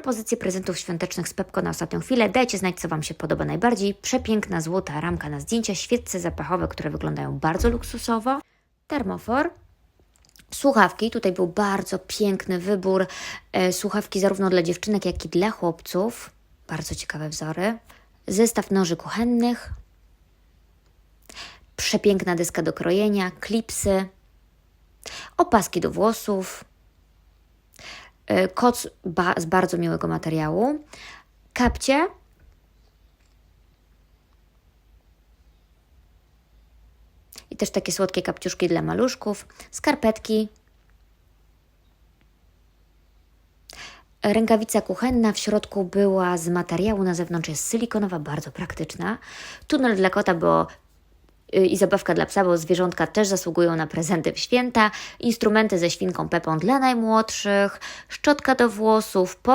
Propozycje prezentów świątecznych z Pepko na ostatnią chwilę. Dajcie znać, co Wam się podoba najbardziej. Przepiękna złota ramka na zdjęcia, świece zapachowe, które wyglądają bardzo luksusowo. Termofor. Słuchawki, tutaj był bardzo piękny wybór. E, słuchawki zarówno dla dziewczynek, jak i dla chłopców. Bardzo ciekawe wzory. Zestaw noży kuchennych. Przepiękna deska do krojenia, klipsy, opaski do włosów, koc ba- z bardzo miłego materiału, kapcie, i też takie słodkie kapciuszki dla maluszków, skarpetki, Rękawica kuchenna. W środku była z materiału, na zewnątrz jest silikonowa, bardzo praktyczna. Tunel dla kota, bo i zabawka dla psa, bo zwierzątka też zasługują na prezenty w święta. Instrumenty ze świnką Pepą dla najmłodszych, szczotka do włosów, port